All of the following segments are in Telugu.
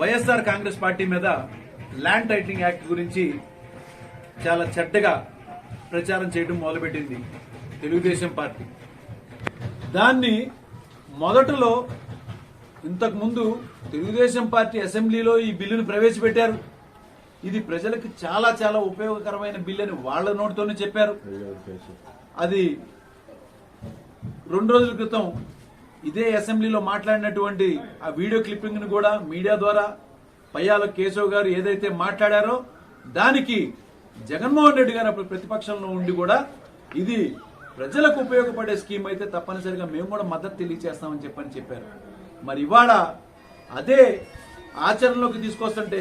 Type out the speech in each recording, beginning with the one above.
వైఎస్ఆర్ కాంగ్రెస్ పార్టీ మీద ల్యాండ్ టైటిలింగ్ యాక్ట్ గురించి చాలా చెడ్డగా ప్రచారం చేయడం మొదలుపెట్టింది తెలుగుదేశం పార్టీ. దాన్ని మొదటలో ఇంతకు ముందు తెలుగుదేశం పార్టీ అసెంబ్లీలో ఈ బిల్లును ప్రవేశపెట్టారు. ఇది ప్రజలకు చాలా చాలా ఉపయోగకరమైన బిల్లు అని వాళ్ళ నోటితోనే చెప్పారు. అది రెండు రోజుల క్రితం ఇదే అసెంబ్లీలో మాట్లాడినటువంటి ఆ వీడియో క్లిప్పింగ్ను కూడా మీడియా ద్వారా పయ్యాల కేశవ్ గారు ఏదైతే మాట్లాడారో దానికి జగన్మోహన్ రెడ్డి గారు అప్పుడు ప్రతిపక్షంలో ఉండి కూడా ఇది ప్రజలకు ఉపయోగపడే స్కీమ్ అయితే తప్పనిసరిగా మేము కూడా మద్దతు తెలియజేస్తామని చెప్పని చెప్పారు. మరి ఇవాళ అదే ఆచరణలోకి తీసుకొస్తుంటే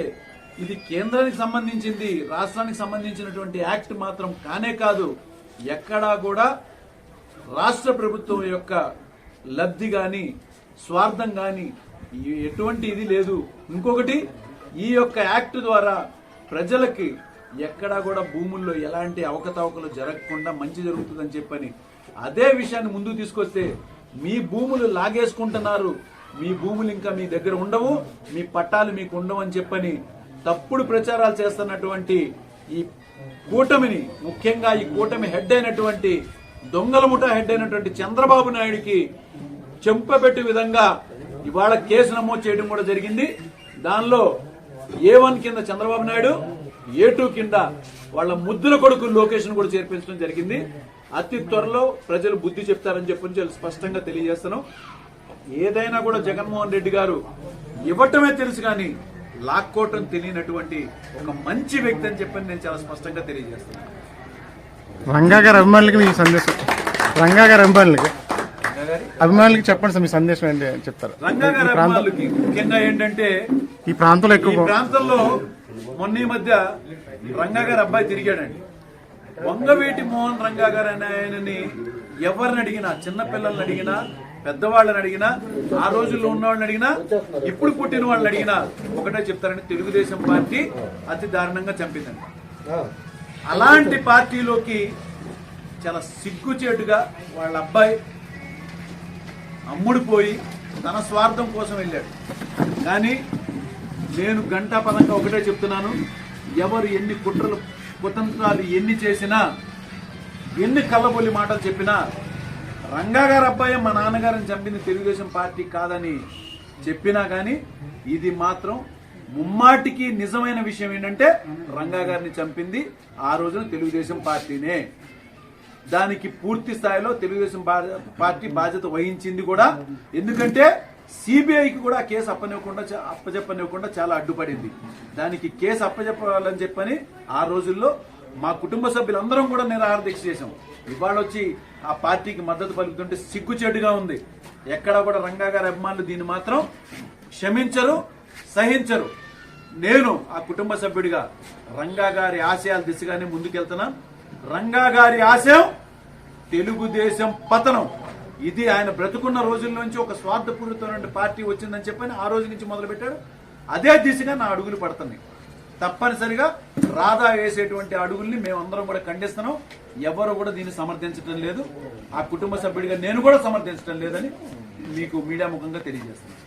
ఇది కేంద్రానికి సంబంధించింది రాష్ట్రానికి సంబంధించినటువంటి యాక్ట్ మాత్రం కానే కాదు ఎక్కడా కూడా రాష్ట్ర ప్రభుత్వం యొక్క లబ్ధి గాని స్వార్థం గాని ఈ- ఎటువంటి ఇది లేదు. ఇంకొకటి ఈ యొక్క యాక్ట్ ద్వారా ప్రజలకి ఎక్కడా కూడా భూముల్లో ఎలాంటి అవకతవకలు జరగకుండా మంచి జరుగుతుందని చెప్పని అదే విషయాన్ని ముందుకు తీసుకొస్తే మీ భూములు లాగేసుకుంటున్నారు. మీ భూములు ఇంకా మీ దగ్గర ఉండవు మీ పట్టాలు మీకు ఉండవు అని చెప్పని తప్పుడు ప్రచారాలు చేస్తున్నటువంటి ఈ కూటమిని ముఖ్యంగా ఈ కూటమి హెడ్ అయినటువంటి దొంగల ముఠా హెడ్ అయినటువంటి చంద్రబాబు నాయుడికి చెంపబెట్టే విధంగా ఇవాళ కేసు నమోదు చేయడం కూడా జరిగింది. దానిలో ఏ వన్ కింద చంద్రబాబు నాయుడు ఏ టూ కింద వాళ్ళ ముద్దుల కొడుకు లొకేషన్ కూడా చేర్పించడం జరిగింది. అతి త్వరలో ప్రజలు బుద్ధి చెప్తారని చెప్పని చాలా స్పష్టంగా తెలియజేస్తున్నాం. ఏదైనా కూడా జగన్మోహన్ రెడ్డి గారు ఇవ్వటమే తెలుసు కానీ లాక్కోవటం తెలియనటువంటి ఒక మంచి వ్యక్తి అని చెప్పని నేను చాలా స్పష్టంగా తెలియజేస్తున్నాను. రంగా గారి అభిమానులకి మీ సందేశం. రంగా గారి అభిమానులకి. అభిమానులకి చెప్పండి సార్ మీ సందేశం ఏంటి అని చెప్తారు. ముఖ్యంగా ఏంటంటే ఈ ప్రాంతంలో ఎక్కువ ప్రాంతంలో మొన్న ఈ మధ్య రంగా గారి అబ్బాయి తిరిగాడండి. వంగవీటి మోహన్ రంగా గారు అనే ఆయనని ఎవరిని అడిగినా చిన్న పిల్లల్ని అడిగినా పెద్దవాళ్ళని అడిగినా ఆ రోజుల్లో ఉన్న వాళ్ళని అడిగినా ఇప్పుడు పుట్టిన వాళ్ళని అడిగినా ఒకటే చెప్తారండి తెలుగుదేశం పార్టీ అతి దారుణంగా చంపిందండి. అలాంటి పార్టీలోకి చాలా సిగ్గుచేటుగా వాళ్ళ అబ్బాయి అమ్ముడుపోయి తన స్వార్థం కోసం వెళ్ళాడు. కానీ నేను గంటా పదంగా ఒకటే చెప్తున్నాను ఎవరు ఎన్ని కుట్రలు కుతంత్రాలు ఎన్ని చేసినా ఎన్ని కళ్ళబొల్లి మాటలు చెప్పినా రంగా గారు అబ్బాయి మా నాన్నగారిని చంపింది తెలుగుదేశం పార్టీ కాదని చెప్పినా కానీ ఇది మాత్రం ముమ్మాటికి నిజమైన విషయం ఏంటంటే రంగా గారిని చంపింది ఆ రోజున తెలుగుదేశం పార్టీనే. దానికి పూర్తి స్థాయిలో తెలుగుదేశం పార్టీ బాధ్యత వహించింది కూడా. ఎందుకంటే సిబిఐకి కూడా కేసు అప్పనివ్వకుండా చా- అప్పచెప్పనివ్వకుండా చాలా అడ్డుపడింది. దానికి కేసు అప్పచెప్పాలని చెప్పని ఆ రోజుల్లో మా కుటుంబ సభ్యులందరం కూడా నిరాహార దీక్ష చేశాం. ఇవాళ వచ్చి ఆ పార్టీకి మద్దతు పలుకుతుంటే సిగ్గుచేటుగా ఉంది. ఎక్కడా కూడా రంగా గారి అభిమానులు దీన్ని మాత్రం క్షమించరు. సహించరు. నేను ఆ కుటుంబ సభ్యుడిగా రంగా గారి ఆశయాల దిశగానే ముందుకెళ్తున్నా. రంగా గారి ఆశయం తెలుగుదేశం పతనం. ఇది ఆయన బ్రతుకున్న రోజుల నుంచి ఒక స్వార్థపూరితమైన పార్టీ వచ్చిందని చెప్పని ఆ రోజు నుంచి మొదలుపెట్టాడు. అదే దిశగా నా అడుగులు పడుతున్నాయి. తప్పనిసరిగా రాధా వేసేటువంటి అడుగుల్ని మేమందరం కూడా ఖండిస్తున్నాం. ఎవరు కూడా దీన్ని సమర్థించడం లేదు. ఆ కుటుంబ సభ్యుడిగా నేను కూడా సమర్థించడం లేదని మీకు మీడియా ముఖంగా తెలియజేస్తున్నాను.